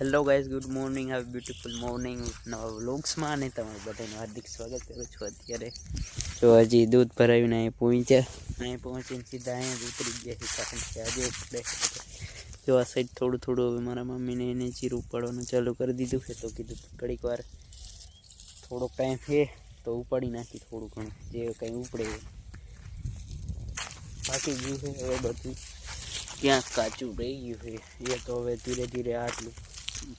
Hello guys good morning have beautiful morning નવા વ્લોગ્સમાં અને તમારું બધાનું હાર્દિક સ્વાગત કરું છું અત્યારે. તો હજી દૂધ ભરાવીને અહીં પહોંચ્યા. અહીં પહોંચીને સીધા અહીં ઉતરી ગયા છે કારણ કે આજે જો આ સાઈડ થોડું થોડું હવે મારા મમ્મીને એને ચીરું ઉપાડવાનું ચાલુ કરી દીધું છે. તો કીધું ઘડીક વાર થોડોક ટાઈમ છે તો ઉપાડી નાખી થોડું ઘણું. જે કંઈ ઉપડે. બાકી ગયું છે હવે બધું. ક્યાંક કાચું રહી ગયું છે. એ તો હવે ધીરે ધીરે આટલું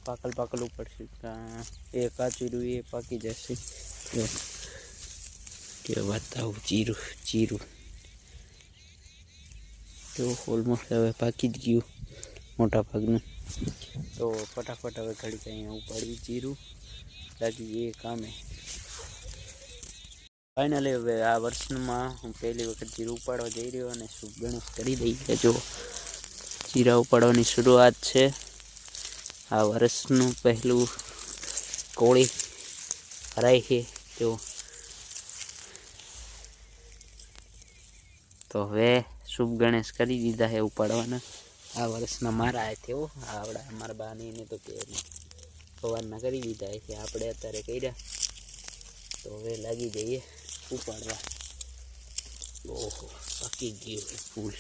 પાકલ પાકલ ઉપડશે એ કાચીરું એ પાકી જશે. કે બતાવું જીરું જીરું તો ઓલમોસ્ટ હવે પાકી જ ગયું મોટા ભાગનું. તો ફટાફટ હવે ઘડી અહીંયા ઉપાડવી જીરું લાગી એ કામે. ફાઇનલી હવે આ વર્ષમાં હું પહેલી વખત જીરું ઉપાડવા જઈ રહ્યો અને શુભ ગણેશ કરી દઈ છે જો જીરા ઉપાડવાની શરૂઆત છે. આ વર્ષનું પહેલું કોળી ભરાય છે, જો. તો હવે શુભ ગણેશ કરી દીધા છે ઉપાડવાના. આ વર્ષના મારા હાથે હો આવડા મારા બાની તો કે સવારના કરી દીધા છે આપણે અત્યારે કર્યા. તો હવે લાગી જઈએ ઉપાડવા. ઓહો, પાકી ગયું ફૂલ.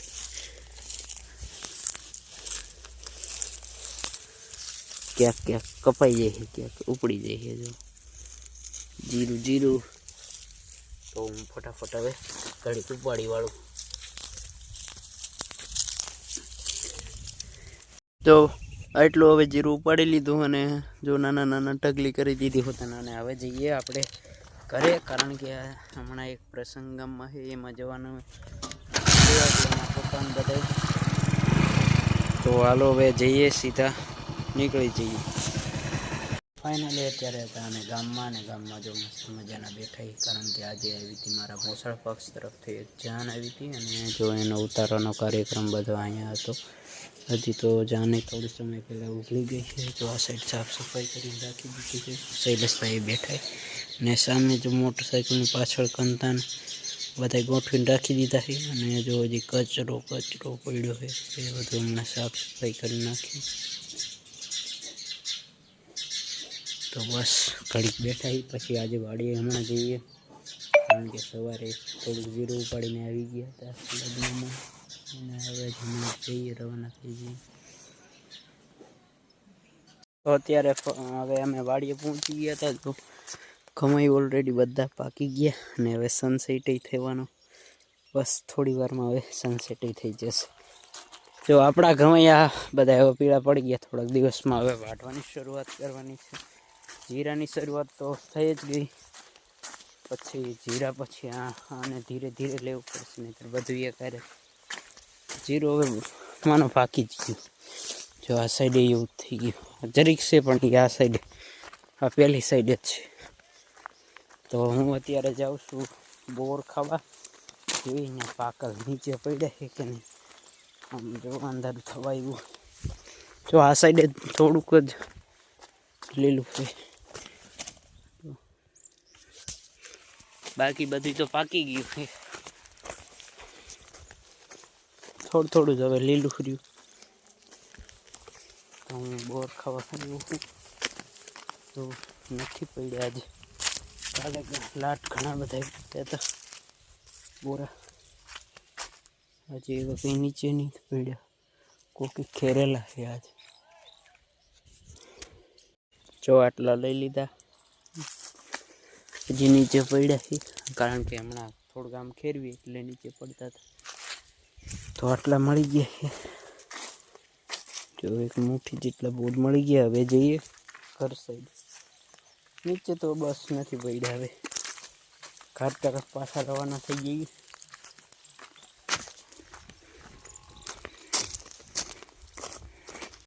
ક્યાંક ક્યાંક કપાઈ જાય છે, ક્યાંક ઉપડી જાય છે જો. જીરું જીરું. તો હું ફટાફટ હવે ઘડીક ઉપાડી વાળું. તો આટલું હવે જીરું ઉપાડી લીધું અને જો નાના નાના ટગલી કરી દીધી હોતા અને હવે જઈએ આપણે ઘરે, કારણ કે હમણાં એક પ્રસંગ ગામમાં છે, એમાં જવાનું બધા પપ્પાને બધાય તો હાલો હવે જઈએ સીધા. નીકળી જઈએ. ફાઇનલી અત્યારે હતા અને ગામમાં અને ગામમાં જો મસ્ત મજાના બેઠા છે કારણ કે આજે આવી હતી મારા મોસળ પક્ષ તરફથી એક જાન આવી હતી અને જો એનો ઉતારવાનો કાર્યક્રમ બધો અહીંયા હતો. હજી તો જાને થોડો સમય પહેલાં ઉઘડી ગઈ છે, તો આ સાઈડ સાફ સફાઈ કરીને રાખી દીધી છે. શૈલેષભાઈ બેઠા છે. ને સામે જો મોટરસાઇકલની પાછળ કંતાન બધા ગોઠવીને રાખી દીધા છે અને જો હજી કચરો કચરો પડ્યો છે એ બધું હમણાં સાફ સફાઈ કરી નાખી. તો બસ ઘડીક બેઠા પછી આજે વાડીએ હમણાં જઈએ. કારણ કે સવારે થોડુંક જીરું ઉપાડીને આવી ગયા હતા લગ્નમાં. અને હવે હમણાં જઈએ, રવાના થઈ જઈએ. તો અત્યારે હવે અમે વાડીએ પહોંચી ગયા હતા તો કમાઈ ઓલરેડી બધા પાકી ગયા અને હવે સનસેટ થવાનો. બસ થોડી વારમાં હવે સનસેટ થઈ જશે. જો આપણા ઘમૈયા બધા એવા પીળા પડી ગયા, થોડાક દિવસમાં હવે વાટવાની શરૂઆત કરવાની છે. જીરાની શરૂઆત તો થઈ જ ગઈ. પછી જીરા પછી આ આને ધીરે ધીરે લેવું પડશે નહીં બધું એ કરે જીરું હવે માનો પાકી જ ગયું. જો આ સાઈડે એવું થઈ ગયું. જરીક છે પણ આ સાઈડે આ પહેલી સાઈડે જ છે. તો હું અત્યારે જાઉં છું બોર ખાવા. જોઈને પાકલ નીચે પડ્યા છે કે નહીં, આમ જો અંધારું થવા આવ્યું. જો આ સાઈડે થોડુંક જ લીલું છે. બાકી બધું તો પાકી ગયું છે. થોડું થોડું જ હવે લીલું રહ્યું. તો હું બોર ખાવા આવ્યો છું તો નથી પડ્યા આજે. કાલે લાટ ઘણા બધા પડ્યા હતા. બોરા. આજે એવા કંઈ નીચે નહીં પડ્યા. કોકી ખેરેલા છે આજે. જો આટલા લઈ લીધા. હજી નીચે પડ્યા છે. કારણ કે હમણાં થોડુંક આમ ખેરવી એટલે નીચે પડતા હતા. તો આટલા મળી ગયા છે. જો એક મુઠ્ઠી જેટલા બોર્ડ મળી ગયા, હવે જઈએ ઘર સાઈડ નીચે તો બસ નથી પડ્યા હવે. ઘર તરફ પાછા રવાના થઈ જઈએ.